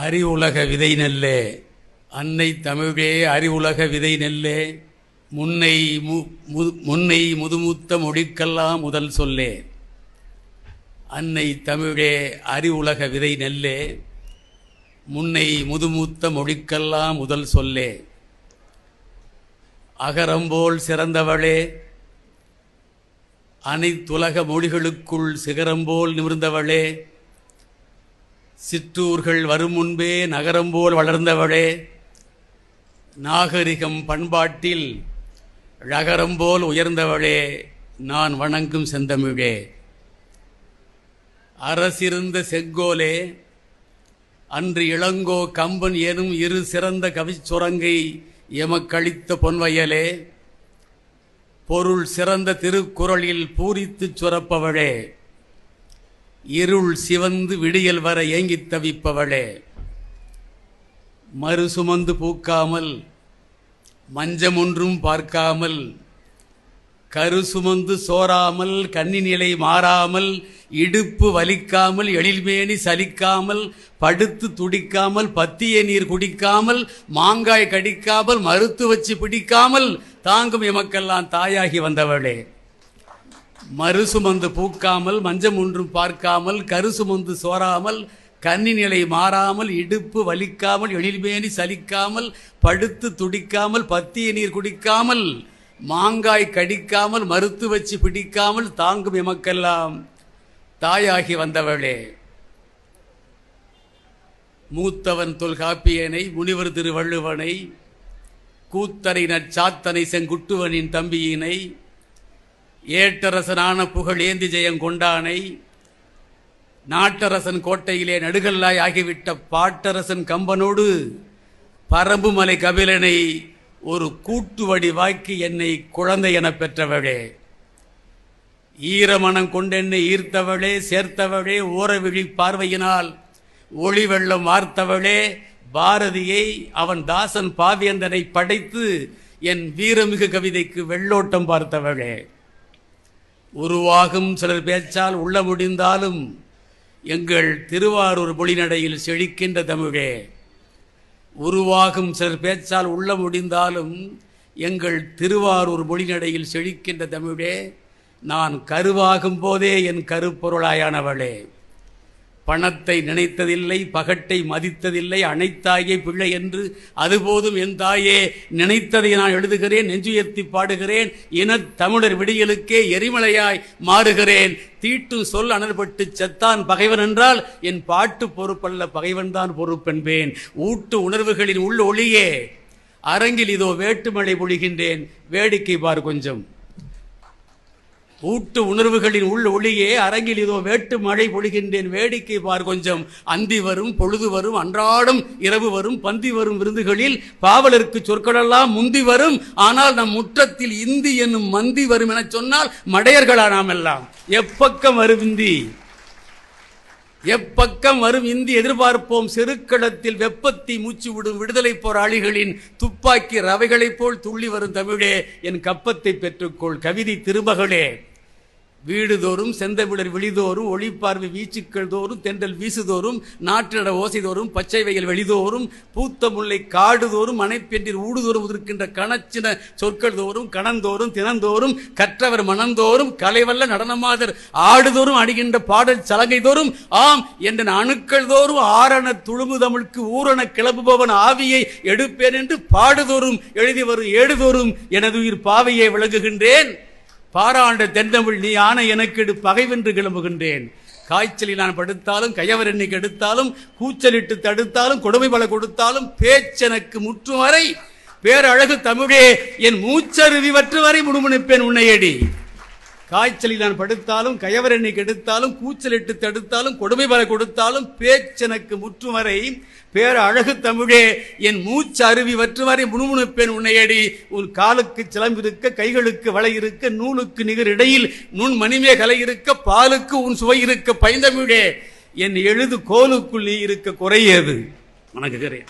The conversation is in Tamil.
அறிவுலக விதை நெல்லே. அன்னை தமிழே அறிவுலக விதை நெல்லே. முன்னை மு முன்னை முதுமூத்த மொழிக்கெல்லாம் முதல் சொல்லே. அன்னை தமிழே அறிவுலக விதை நெல்லே. முன்னை முதுமூத்த மொழிக்கெல்லாம் முதல் சொல்லே. அகரம்போல் சிறந்தவளே. அனைத்துலக மொழிகளுக்குள் சிகரம்போல் நிமிர்ந்தவளே. சிற்றூர்கள் வரும் முன்பே நகரம் போல் வளர்ந்தவளே நாகரிகம் பண்பாட்டில் ழகரம் போல் உயர்ந்தவளே நான் வணங்கும் செந்தமிழே. அரசிருந்த செங்கோலே அன்று இளங்கோ கம்பன் எனும் இரு சிறந்த கவிச்சுரங்கை எமக்களித்த பொன்வயலே பொருள் சிறந்த திருக்குறளில் பூரித்துச் சுரப்பவளே. இருள் சிவந்து விடியல் வர ஏங்கித் தவிப்பவளே. மறு சுமந்து பூக்காமல் மஞ்சம் ஒன்றும் பார்க்காமல் கரு சுமந்து சோராமல் கண்ணி நிலை மாறாமல் இடுப்பு வலிக்காமல் எழில்மேனி சலிக்காமல் படுத்து துடிக்காமல் பத்திய நீர் குடிக்காமல் மாங்காய் கடிக்காமல் மறுத்து வச்சு பிடிக்காமல் தாங்கும் எமக்கெல்லாம் தாயாகி வந்தவளே. மறுசுமந்து பூக்காமல் மஞ்சம் ஒன்றும் பார்க்காமல் கருசுமந்து சோராமல் கன்னி நிலை மாறாமல் இடுப்பு வலிக்காமல் எழில்மேனி சலிக்காமல் படுத்து துடிக்காமல் பத்திய நீர் குடிக்காமல் மாங்காய் கடிக்காமல் மறுத்து வச்சு பிடிக்காமல் தாங்கும் எமக்கெல்லாம் தாயாகி வந்தவளே. மூத்தவன் தொல்காப்பியனை முனிவர் திருவள்ளுவனை கூத்தனை நற்சாத்தனை செங்குட்டுவனின் தம்பியினை ஏட்டரசனான புகழ் ஏந்தி ஜெயம் கொண்டானை நாட்டரசன் கோட்டையிலே நடுகல்லாய் ஆகிவிட்ட பாட்டரசன் கம்பனோடு பரம்புமலை கபிலனை ஒரு கூட்டு வடிவாக்கி என்னை குழந்தை எனப் பெற்றவளே. ஈரமனம் கொண்டென்னை ஈர்த்தவளே சேர்த்தவளே ஓரவிழி பார்வையினால் ஒளி வெள்ளம் வார்த்தவளே பாரதியை அவன் தாசன் பாவேந்தனை படைத்து என் வீரமிகு கவிதைக்கு வெள்ளோட்டம் பார்த்தவளே. உருவாகும் சிலர் பேச்சால் உள்ள முடிந்தாலும் எங்கள் திருவாரூர் மொழிநடையில் செழிக்கின்ற தமிழே. உருவாகும் சிலர் பேச்சால் உள்ள முடிந்தாலும் எங்கள் திருவாரூர் மொழிநடையில் செழிக்கின்ற தமிழே. நான் கருவாகும் போதே என் கருப்பொருளாயானவளே. பணத்தை நினைத்ததில்லை பகட்டை மதித்ததில்லை அனைத்தாயே பிள்ளை என்று அதுபோதும் என் தாயே நினைத்ததை நான் எழுதுகிறேன் நெஞ்சுயர்த்தி பாடுகிறேன் இனத் தமிழர் விடியலுக்கே எரிமலையாய் மாறுகிறேன். தீட்டும் சொல் அனல்பட்டு செத்தான் பகைவன் என்றால் என் பாட்டு பொறுப்பல்ல பகைவன்தான் பொறுப்பென்பேன். ஊட்டு உணர்வுகளின் உள்ள ஒளியே அரங்கில் இதோ வேட்டுமழை பொழிகின்றேன். வேடிக்கை பார் கொஞ்சம். ஊட்டு உணர்வுகளின் உள் ஒளியே அரங்கில் இதோ வேட்டு மழை பொழிகின்றேன். வேடிக்கை பார் கொஞ்சம். அந்தி வரும் பொழுது வரும் அன்றாடம் இரவு வரும் பந்தி வரும் விருந்துகளில் பாவலருக்கு சொற்களெல்லாம் முந்தி வரும். ஆனால் நம் முற்றத்தில் இந்தி என்னும் மந்தி வரும் என சொன்னால் மடையர்களா நாம் எல்லாம் எப்பக்கம் வரும் இந்தி? எப்பக்கம் வரும் இந்தி? எதிர்பார்ப்போம் செருக்களத்தில் வெப்பத்தை மூச்சு விடும் விடுதலை போராளிகளின் துப்பாக்கி ரவைகளைப் போல் துள்ளி வரும் தமிழே. என் கப்பத்தை பெற்றுக்கொள். கவிதை திருமகளே. வீடுதோறும் செந்தமிழர் விழிதோறும் ஒளிப்பார்வை வீச்சுக்கள் தோறும் தென்றல் வீசுதோறும் நாற்றிட ஓசைதோறும் பச்சை வயல் வெளிதோறும் பூத்த முல்லை காடுதோறும் அணைப்பென்றில் ஊடுதோறும் உதிர்க்கின்ற கணச்சின சொற்கள் தோறும் கணந்தோறும் தினந்தோறும் கற்றவர் மனந்தோறும் கலைவல்ல நடனமாதர் ஆடுதோறும் அடிகின்ற பாடல் சலங்கை தோறும் ஆம் என்ற அணுக்கள் தோறும் ஆரண துளுமு தமிழுக்கு ஊரண கிளம்புபவன் ஆவியை எடுப்பேன் என்று பாடுதோறும் எழுதி வரும் ஏடுதோறும் எனது உயிர் பாவையை விளங்குகின்றேன். பாராண்ட தென்தமிழ் நீ ஆன எனக்கெடு பகைவென்று கிளம்புகின்றேன். காய்ச்சலில் நான் படுத்தாலும் கையவர் எண்ணிக்கை எடுத்தாலும் கூச்சலிட்டு தடுத்தாலும் கொடுமை பல கொடுத்தாலும் பேச்செனக்கு முற்றும் வரை பேரழகு தமிழே என் மூச்சருவி வற்று வரை முணுமுணுப்பேன் உன்னையடி. காய்ச்சலில் நான் படுத்தாலும் கயவர் எண்ணெய் கெடுத்தாலும் கூச்சலிட்டு தடுத்தாலும் கொடுமை பல கொடுத்தாலும் பேச்செனக்கு முற்றும் வரை பேர அழகு தமிழே என் மூச்சு அருவி வற்று வரை முணுமுணுப்பேன் உன்னையடி. உன் காலுக்கு சிலம்பிருக்க கைகளுக்கு வலை இருக்க நூலுக்கு நிகர் இடையில் நுண் மணிமே கலை இருக்க பாலுக்கு உன் சுவை இருக்க பைந்தமிழே. என் எழுது கோலுக்குள் நீ இருக்க குறையது வணங்குகிறேன்